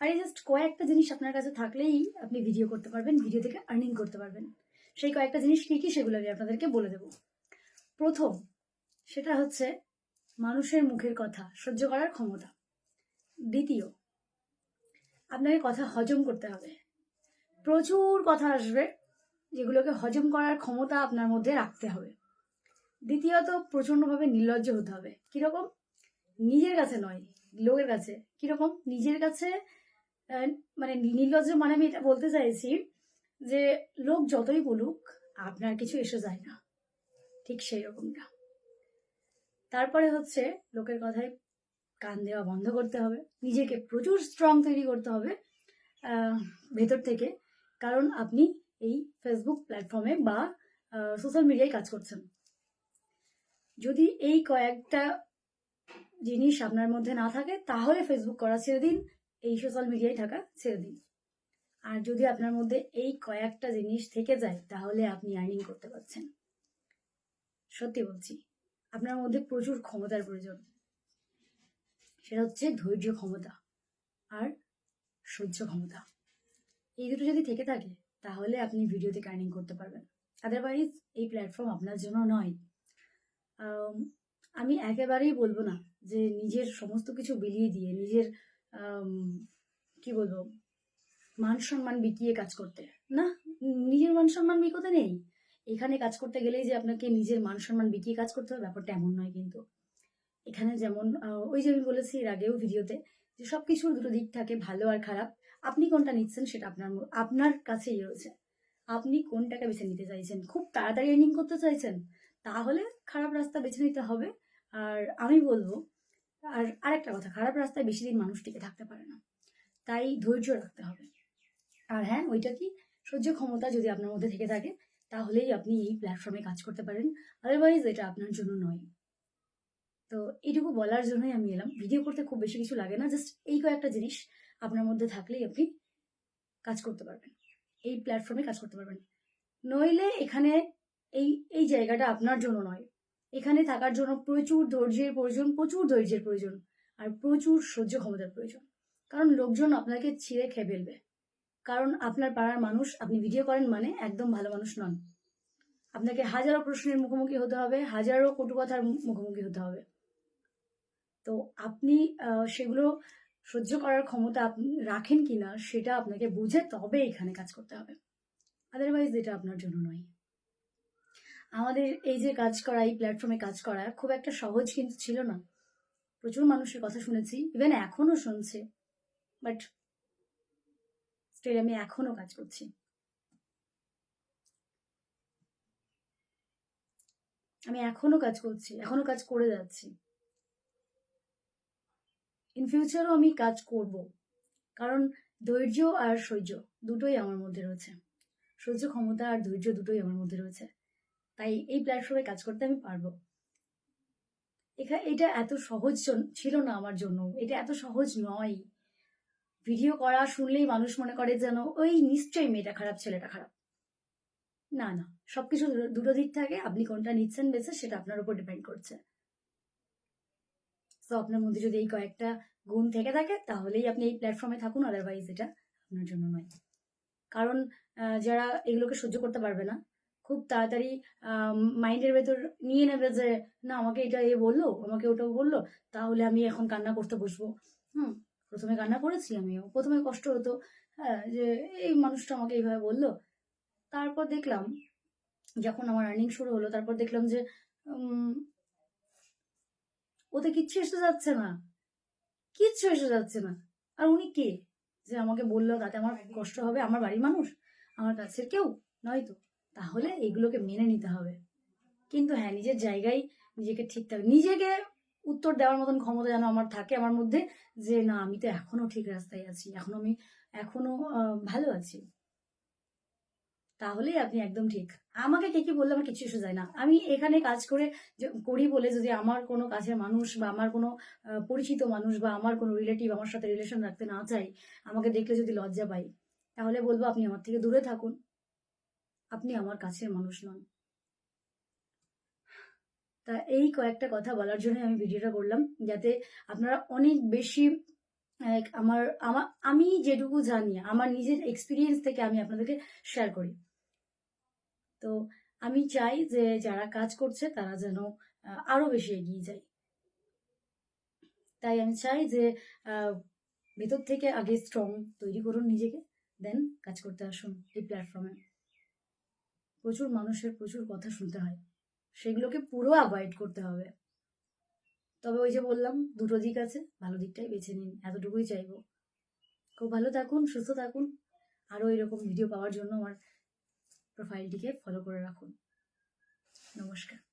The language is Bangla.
আর এই জাস্ট কয়েকটা জিনিস আপনার কাছে থাকলেই আপনি ভিডিও করতে পারবেন ভিডিও থেকে আর্নিং করতে পারবেন। সেই কয়েকটা জিনিস কী কী সেগুলো আমি আপনাদেরকে বলে দেব। প্রথম, সেটা হচ্ছে মানুষের মুখের কথা, সহ্য করার ক্ষমতা। দ্বিতীয়, আপনাকে কথা হজম করতে হবে। প্রচুর কথা আসবে যেগুলোকে হজম করার ক্ষমতা আপনার মধ্যে রাখতে হবে। দ্বিতীয়ত, প্রচণ্ডভাবে নির্লজ্জ হতে হবে। কীরকম? নিজের কাছে নয়, লোকের কাছে। কীরকম? নিজের কাছে মানে নির্লজ্জ মানে আমি এটা বলতে চাইছি যে, লোক যতই বলুক, আপনার কিছু এসে যায় না। ঠিক সেই রকমটা। তারপরে হচ্ছে লোকের কথায় কান দেওয়া বন্ধ করতে হবে। নিজেকে প্রচুর স্ট্রং তৈরি করতে হবে ভেতর থেকে। কারণ আপনি এই ফেসবুক প্ল্যাটফর্মে বা সোশ্যাল মিডিয়ায় কাজ করছেন। যদি এই কয়েকটা জিনিস আপনার মধ্যে না থাকে, তাহলে ফেসবুক করা ছেড়ে দিন। এই সোশ্যাল মিডিয়ায় থাকা ছেড়ে দিন। আর যদি আপনার মধ্যে এই কয়েকটা জিনিস থেকে যায়, তাহলে আপনি আর্নিং করতে পারছেন। সত্যি বলছি, আপনার মধ্যে প্রচুর ক্ষমতার প্রয়োজন। সেটা হচ্ছে ধৈর্য ক্ষমতা আর সহ্য ক্ষমতা। এই দুটো যদি থেকে থাকে, তাহলে আপনি ভিডিও থেকে আর্নিং করতে পারবেন। আদারওয়াইজ এই প্ল্যাটফর্ম আপনার জন্য নয়। আমি একেবারেই বলব না যে নিজের সমস্ত কিছু বিলিয়ে দিয়ে, নিজের কি বলব? মান সম্মান বিকিয়ে কাজ করতে। না, নিজের মান সম্মান বিকোতে নেই। এখানে কাজ করতে গেলেই যে আপনাকে নিজের মান সম্মান বিকিয়ে কাজ করতে হবে, ব্যাপারটা এমন নয় কিন্তু। এখানে যেমন ওই যে আমি বলেছি এর আগেও ভিডিওতে যে সব কিছুর দুটো দিক থাকে, ভালো আর খারাপ। আপনি কোনটা নিচ্ছেন সেটা আপনার আপনার কাছেই রয়েছে। আপনি কোনটাকে বেছে নিতে চাইছেন? খুব তাড়াতাড়ি এর্নিং করতে চাইছেন? তাহলে খারাপ রাস্তা বেছে নিতে হবে। আর আমি বলব আর আরেকটা কথা, খারাপ রাস্তায় বেশি দিন মানুষ টিকে থাকতে পারে না। তাই ধৈর্য রাখতে হবে। আর হ্যাঁ ওইটা কি? সহ্য ক্ষমতা যদি আপনার মধ্যে থেকে থাকে, তাহলেই আপনি এই প্ল্যাটফর্মে কাজ করতে পারেন। আদারওয়াইজ এটা আপনার জন্য নয়। তো এইটুকু বলার জন্যই আমি এলাম। ভিডিও করতে খুব বেশি কিছু লাগে না জাস্ট এই কয়েকটা জিনিস আপনার মধ্যে থাকলেই আপনি কাজ করতে পারবেন। এই প্ল্যাটফর্মে কাজ করতে পারবেন। নইলে এখানে এই এই জায়গাটা আপনার জন্য নয়। এখানে থাকার জন্য প্রচুর ধৈর্যের প্রয়োজন, প্রচুর ধৈর্যের প্রয়োজন আর প্রচুর সহ্য ক্ষমতার প্রয়োজন। কারণ লোকজন আপনাকে ছিঁড়ে খেয়ে ফেলবে। কারণ আপনার পাড়ার মানুষ, আপনি ভিডিও করেন মানে একদম ভালো মানুষ নন। আপনাকে হাজারো প্রশ্নের মুখোমুখি হতে হবে, হাজারো কটু কথার মুখোমুখি হতে হবে। তো আপনি সেগুলো সহ্য করার ক্ষমতা আপনি রাখেন কিনা সেটা আপনাকে বুঝে তবে এখানে কাজ করতে হবে। আদারওয়াইজ এটা আপনার জন্য নয়। আমাদের এই যে কাজ করা, এই প্ল্যাটফর্মে কাজ করা খুব একটা সহজ কিন্তু ছিল না। প্রচুর মানুষের কথা শুনেছি ইভেন এখনও শুনছে বাট স্টিল আমি এখনও কাজ করছি। আমি এখনও কাজ করছি এখনও কাজ করে যাচ্ছি। ইন ফিউচারও আমি কাজ করব, কারণ ধৈর্য আর সহ্য দুটোই আমার মধ্যে রয়েছে। সহ্য ক্ষমতা আর ধৈর্য দুটোই আমার মধ্যে রয়েছে। তাই এই প্ল্যাটফর্মে কাজ করতে আমি পারব। এখা, এটা এত সহজ ছিল না আমার জন্য। এটা এত সহজ নয়। ভিডিও করা, শুনলেই মানুষ মনে করে যেন, ওই নিশ্চয়ই মেয়েটা খারাপ, ছেলেটা খারাপ। না না। সবকিছু দুটো দিক থাকে। আপনি কোনটা নিচ্ছেন, বেছে, সেটা আপনার উপর ডিপেন্ড করছে। তো আপনার মধ্যে যদি এই কয়েকটা গুণ থেকে থাকে, তাহলেই আপনি এই প্ল্যাটফর্মে থাকুন। আদারওয়াইজ এটা আপনার জন্য নয়। কারণ যারা এগুলোকে সহ্য করতে পারবে না খুব তাড়াতাড়ি মাইন্ডের ভেতর নিয়ে নেবে যে, না, আমাকে এটা এ বলল, আমাকে ওটা বলল, তাহলে আমি এখন কান্না করতে বসবো। হুম, প্রথমে কান্না করেছি আমিও। প্রথমে কষ্ট হতো হ্যাঁ যে, এই মানুষটা আমাকে এইভাবে বলল? তারপর দেখলাম, যখন আমার আর্নিং শুরু হলো, তারপর দেখলাম যে ওতে কিচ্ছু এসে যাচ্ছে না। কিচ্ছু এসে যাচ্ছে না। আর উনি কে? যে আমাকে বলল, তাতে আমার কষ্ট হবে, আমার বাড়ির মানুষ, আমার কাছের কেউ নয়তো তাহলে এগুলোকে মেনে নিতে হবে। কিন্তু হ্যাঁ নিজের জায়গায় নিজেকে ঠিক থাকে, নিজেকে উত্তর দেওয়ার মতন ক্ষমতা যেন আমার থাকে আমার মধ্যে যে, না, আমি তো এখনও ঠিক রাস্তায় আছি, এখনও আমি, এখনও ভালো আছি। তাহলেই আপনি একদম ঠিক। আমাকে কে কি বললে আমার কিছু এসে যায় না। আমি এখানে কাজ করে করি বলে যদি আমার কোনো কাছের মানুষ বা আমার কোনো পরিচিত মানুষ বা আমার কোনো রিলেটিভ আমার সাথে রিলেশন রাখতে না চাই আমাকে দেখলে যদি লজ্জা পাই তাহলে বলব আপনি আমার থেকে দূরে থাকুন। আপনি আমার কাছের মানুষ নন। তা এই কয়েকটা কথা বলার জন্য আমি ভিডিওটা করলাম, যাতে আপনারা অনেক বেশি আমার আমার, আমি যেটুকু জানি, আমার নিজের এক্সপিরিয়েন্স থেকে আমি আপনাদেরকে শেয়ার করি। তো আমি চাই যে যারা কাজ করছে, তারা যেন আরও বেশি এগিয়ে যায়। তাই আমি চাই যে ভেতর থেকে আগে স্ট্রং তৈরি করুন নিজেকে দেন কাজ করতে আসুন এই প্ল্যাটফর্মে প্রচুর মানুষের প্রচুর কথা শুনতে হয়। সেগুলোকে পুরো অ্যাভয়েড করতে হবে। তবে ওই যে বললাম, দুটো দিক আছে, ভালো দিকটাই বেছে নিন, এতটুকুই চাইব। খুব ভালো থাকুন, সুস্থ থাকুন, আরও এরকম ভিডিও পাওয়ার জন্য আমার প্রোফাইলটিকে ফলো করে রাখুন। নমস্কার।